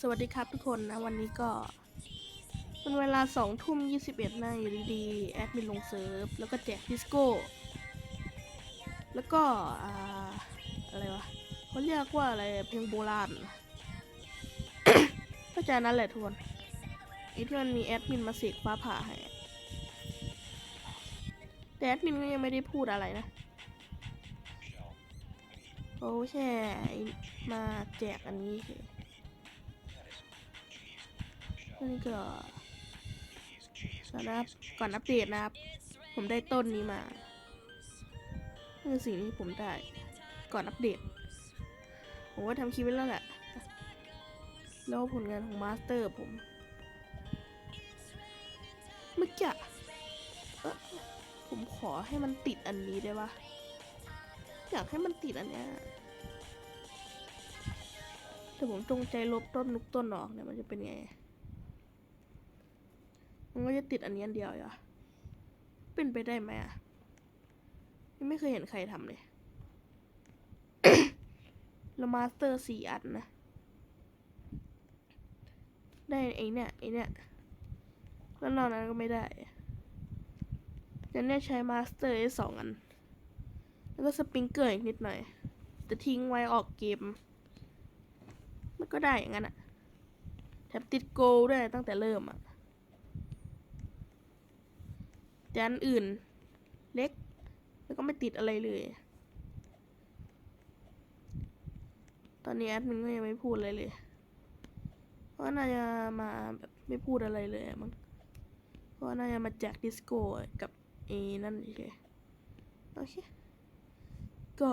สวัสดีครับทุกคนนะวันนี้ก็เป็นเวลาสองทุ่มยี่สิบเอ็ดนะอยู่ดีๆแอดมินลงเซิร์ฟแล้วก็แจกดิสโก้ แล้วก็ออะไรวะเขาเรียกว่าอะไรเพลงโบราณก็จะนั้นแหละทุกคนไอ้ที่มันมีแอดมินมาเสกฟ้าผ่าให้แต่แอดมินก็ยังไม่ได้พูดอะไรนะเขาแค่มาแจกอันนี้เฉย นี่ก็นะครับก่อนอัปเดตนะครับ ผมได้ต้นนี้มานี่คือสิ่งที่ผมได้ ก่อนอัปเดต ผมว่าทำคลิปไว้แล้วแหละ แล้วผลงานของมาสเตอร์ผมเมื่อกี้เออผมขอให้มันติดอันนี้ได้ปะอยากให้มันติดอันเนี้ยแต่ผมจงใจลบต้นนุกต้นออกเนี่ยมันจะเป็นไง มันก็จะติดอันนี้อันเดียวเหรอเป็นไปได้ไหมอะยังไม่เคยเห็นใครทำเลยแล้วมาสเตอร์สี่อันนะ ได้ไอเนี่ยไอเนี่ยแล้วนอกนั้นก็ไม่ได้จะเนี่ยใช้มาสเตอร์สองอัน แล้วก็สปริงเกอร์อีกนิดหน่อยจะทิ้งไว้ออกเกม มันก็ได้อย่างนั้นอะแถมติดโกลด้วยตั้งแต่เริ่มอะ แต่อันอื่น เล็ก แล้วก็ไม่ติดอะไรเลย ตอนนี้แอดมินก็ยังไม่พูดอะไรเลย เพราะน่าจะมาแบบไม่พูดอะไรเลยมั้งเพราะว่าน่าจะมาแจกดิสโก้กับเอนั่นเฉยโอเค ก็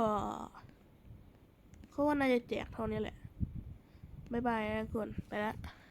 เขาว่าน่าจะแจกเท่านี้แหละ บ๊ายบายนะทุกคน ไปละ